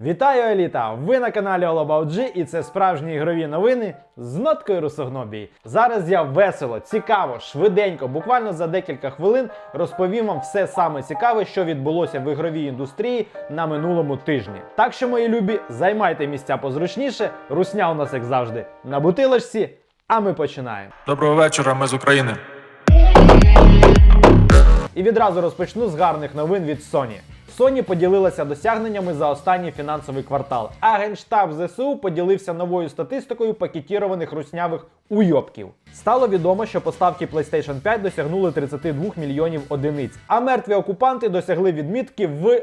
Вітаю, еліта! Ви на каналі All About G і це справжні ігрові новини з ноткою русогнобії. Зараз я весело, цікаво, швиденько, буквально за декілька хвилин розповім вам все саме цікаве, що відбулося в ігровій індустрії на минулому тижні. Так що, мої любі, займайте місця позручніше. Русня у нас, як завжди, на бутилочці. А ми починаємо. Доброго вечора, ми з України. І відразу розпочну з гарних новин від Sony. Sony поділилася досягненнями за останній фінансовий квартал, а генштаб ЗСУ поділився новою статистикою пакетірованих руснявих уйобків. Стало відомо, що поставки PlayStation 5 досягнули 32 мільйонів одиниць, а мертві окупанти досягли відмітки в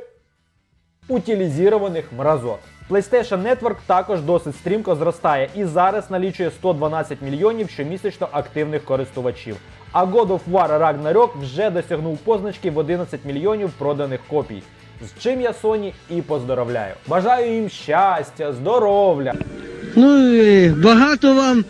утилізованих мразот. PlayStation Network також досить стрімко зростає і зараз налічує 112 мільйонів щомісячно активних користувачів. А God of War Ragnarok вже досягнув позначки в 11 мільйонів проданих копій. З чим я Sony і поздоровляю. Бажаю їм щастя, здоров'я. Ну і багато вам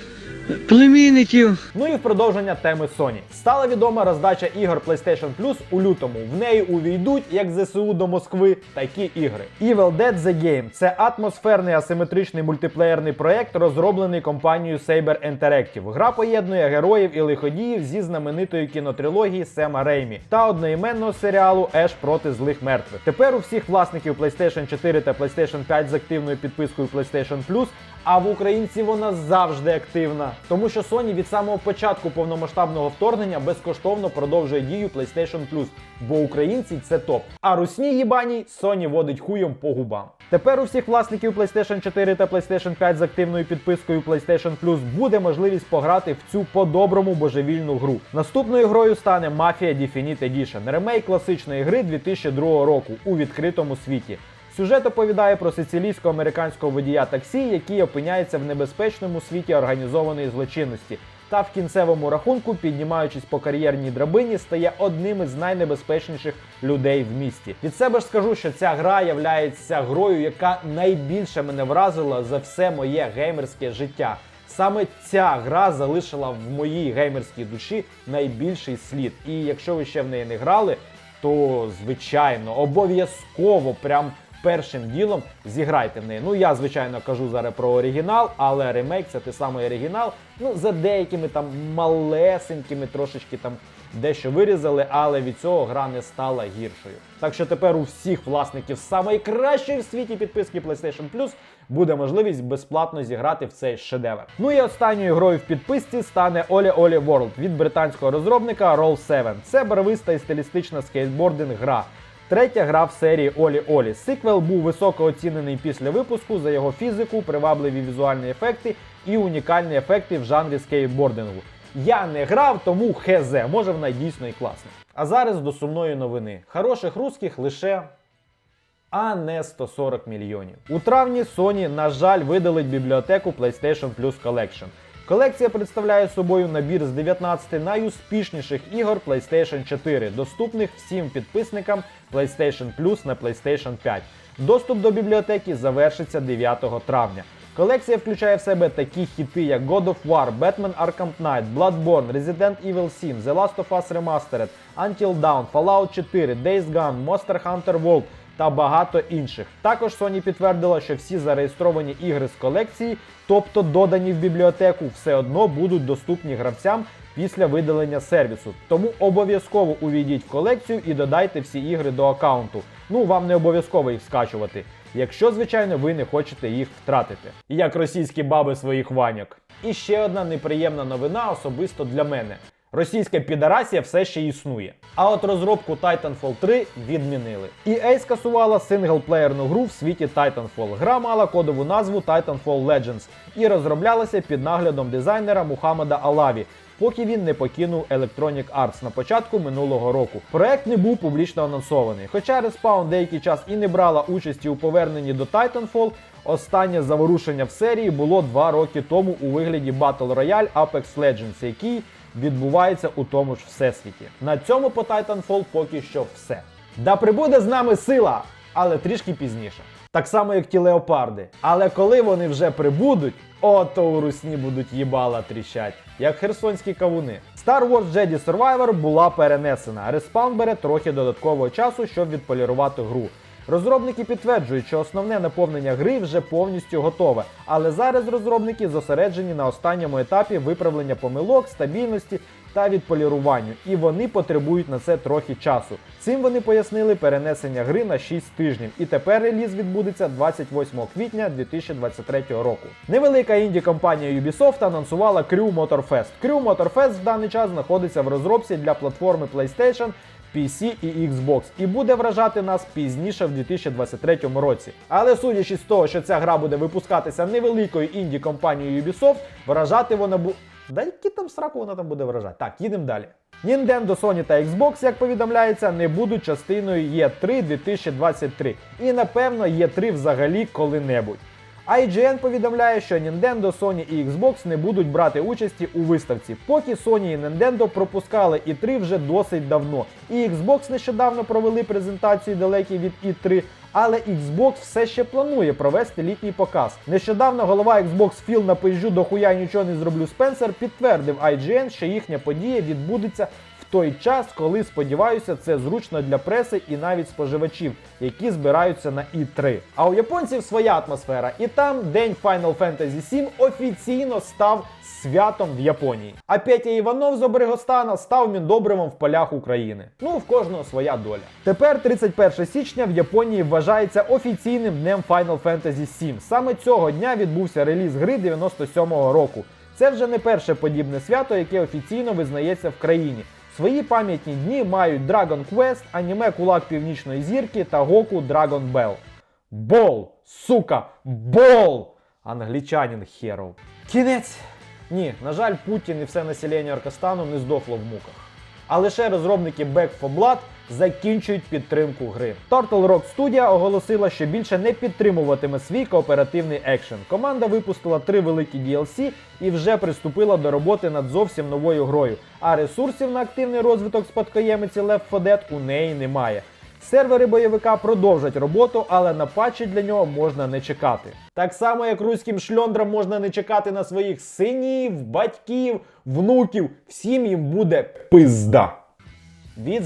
племінників. Ну і в продовження теми Sony. Стала відома роздача ігор PlayStation Plus у лютому. В неї увійдуть як ЗСУ до Москви такі ігри. Evil Dead The Game це атмосферний асиметричний мультиплеєрний проект, розроблений компанією Saber Interactive. Гра поєднує героїв і лиходіїв зі знаменитої кінотрилогії Сема Реймі та одноіменного серіалу Еш проти злих мертвих. Тепер у всіх власників PlayStation 4 та PlayStation 5 з активною підпискою PlayStation Plus а в українців вона завжди активна. Тому що Sony від самого початку повномасштабного вторгнення безкоштовно продовжує дію PlayStation Plus, бо українці це топ. А русні їбаній Sony водить хуєм по губам. Тепер у всіх власників PlayStation 4 та PlayStation 5 з активною підпискою PlayStation Plus буде можливість пограти в цю по-доброму божевільну гру. Наступною грою стане Mafia Definite Edition, ремейк класичної гри 2002 року у відкритому світі. Сюжет оповідає про сицилійсько-американського водія таксі, який опиняється в небезпечному світі організованої злочинності. Та в кінцевому рахунку, піднімаючись по кар'єрній драбині, стає одним із найнебезпечніших людей в місті. Від себе ж скажу, що ця гра являється грою, яка найбільше мене вразила за все моє геймерське життя. Саме ця гра залишила в моїй геймерській душі найбільший слід. І якщо ви ще в неї не грали, то звичайно, обов'язково прям першим ділом зіграйте в неї. Ну я звичайно кажу зараз про оригінал, але ремейк це той самий оригінал. Ну за деякими там малесенькими трошечки там дещо вирізали, але від цього гра не стала гіршою. Так що тепер у всіх власників найкращої в світі підписки PlayStation Plus буде можливість безплатно зіграти в цей шедевр. Ну і останньою грою в підписці стане Олі Олі World від британського розробника Roll7. Це барвиста і стилістична скейтбординг гра. Третя гра в серії Олі Олі. Сиквел був високо оцінений після випуску за його фізику, привабливі візуальні ефекти і унікальні ефекти в жанрі скейтбордингу. Я не грав, тому хезе, може вона дійсно і класна. А зараз до сумної новини. Хороших русських лише а не 140 мільйонів. У травні Sony, на жаль, видалить бібліотеку PlayStation Plus Collection. Колекція представляє собою набір з 19 найуспішніших ігор PlayStation 4, доступних всім підписникам PlayStation Plus на PlayStation 5. Доступ до бібліотеки завершиться 9 травня. Колекція включає в себе такі хіти, як God of War, Batman Arkham Knight, Bloodborne, Resident Evil 7, The Last of Us Remastered, Until Dawn, Fallout 4, Days Gone, Monster Hunter World та багато інших. Також Sony підтвердила, що всі зареєстровані ігри з колекції, тобто додані в бібліотеку, все одно будуть доступні гравцям після видалення сервісу. Тому обов'язково увійдіть в колекцію і додайте всі ігри до аккаунту. Ну, вам не обов'язково їх скачувати. Якщо, звичайно, ви не хочете їх втратити. Як російські баби своїх ваньок. І ще одна неприємна новина особисто для мене. Російська підарасія все ще існує. А от розробку Titanfall 3 відмінили. EA скасувала синглплеєрну гру в світі Titanfall. Гра мала кодову назву Titanfall Legends і розроблялася під наглядом дизайнера Мухаммада Алаві. Поки він не покинув Electronic Arts на початку минулого року. Проект не був публічно анонсований. Хоча Respawn деякий час і не брала участі у поверненні до Titanfall, останнє заворушення в серії було два роки тому у вигляді Battle Royale Apex Legends, який відбувається у тому ж всесвіті. На цьому по Titanfall поки що все. Да прибуде з нами сила, але трішки пізніше. Так само, як ті леопарди. Але коли вони вже прибудуть, ото у русні будуть їбала тріщать, як херсонські кавуни. Star Wars Jedi Survivor була перенесена. Respawn бере трохи додаткового часу, щоб відполірувати гру. Розробники підтверджують, що основне наповнення гри вже повністю готове, але зараз розробники зосереджені на останньому етапі виправлення помилок, стабільності та відполіруванню, і вони потребують на це трохи часу. Цим вони пояснили перенесення гри на 6 тижнів, і тепер реліз відбудеться 28 квітня 2023 року. Невелика інді компанія Ubisoft анонсувала Crew Motorfest. Crew Motorfest в даний час знаходиться в розробці для платформи PlayStation. PC і Xbox і буде вражати нас пізніше в 2023 році. Але судячи з того, що ця гра буде випускатися невеликою інді компанією Ubisoft, вражати вона буде. Да які там сраку вона там буде вражати? Так, їдемо далі. Nintendo, Sony та Xbox, як повідомляється, не будуть частиною E3 2023. І напевно E3 взагалі коли-небудь. IGN повідомляє, що Nintendo, Sony і Xbox не будуть брати участі у виставці, поки Sony і Nintendo пропускали E3 вже досить давно. І Xbox нещодавно провели презентацію далекі від E3, але Xbox все ще планує провести літній показ. Нещодавно голова Xbox Філ на пижу до хуя нічого не зроблю Спенсер підтвердив IGN, що їхня подія відбудеться той час, коли сподіваюся, це зручно для преси і навіть споживачів, які збираються на І3. А у японців своя атмосфера, і там день Final Fantasy VII офіційно став святом в Японії. А Петя Іванов з Оберегостана став міндобривом в полях України. Ну, в кожного своя доля. Тепер 31 січня в Японії вважається офіційним днем Final Fantasy VII. Саме цього дня відбувся реліз гри 97-го року. Це вже не перше подібне свято, яке офіційно визнається в країні. Свої пам'ятні дні мають Dragon Quest, аніме Кулак Північної зірки та Гоку Dragon Bell. Бол! Сука! Бол! Англічанин херов. Кінець! Ні, на жаль, Путін і все населення Аркастану не здохло в муках. А лише розробники Back for Blood закінчують підтримку гри. Turtle Rock Studio оголосила, що більше не підтримуватиме свій кооперативний екшен. Команда випустила три великі DLC і вже приступила до роботи над зовсім новою грою. А ресурсів на активний розвиток спадкоємиці Left 4 Dead у неї немає. Сервери бойовика продовжать роботу, але на патчі для нього можна не чекати. Так само, як руським шльондрам можна не чекати на своїх синів, батьків, внуків. Всім їм буде пизда. Від.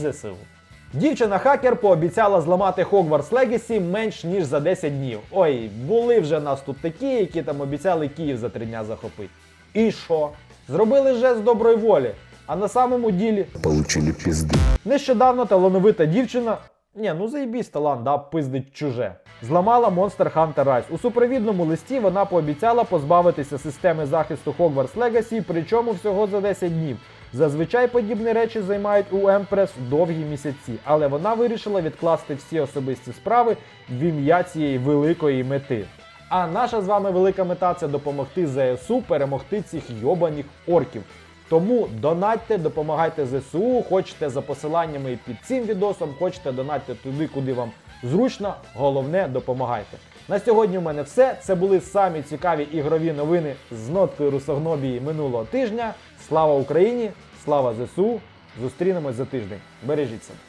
Дівчина-хакер пообіцяла зламати Hogwarts Legacy менш ніж за 10 днів. Ой, були вже нас тут такі, які там обіцяли Київ за 3 дня захопити. І що? Зробили жест доброї волі. А на самому ділі получили пизды. Нещодавно талановита дівчина. Ні, ну заєбісь талант, да, пиздить чуже. Зламала Monster Hunter Rise. У супровідному листі вона пообіцяла позбавитися системи захисту Hogwarts Legacy, причому всього за 10 днів. Зазвичай подібні речі займають у Empress довгі місяці, але вона вирішила відкласти всі особисті справи в ім'я цієї великої мети. А наша з вами велика мета це допомогти ЗСУ перемогти цих йобаних орків. Тому донатьте, допомагайте ЗСУ, хочете за посиланнями під цим відосом, хочете донатьте туди, куди вам зручно. Головне, допомагайте. На сьогодні в мене все. Це були самі цікаві ігрові новини з ноткою русогнобії минулого тижня. Слава Україні! Слава ЗСУ! Зустрінемось за тиждень. Бережіть себе!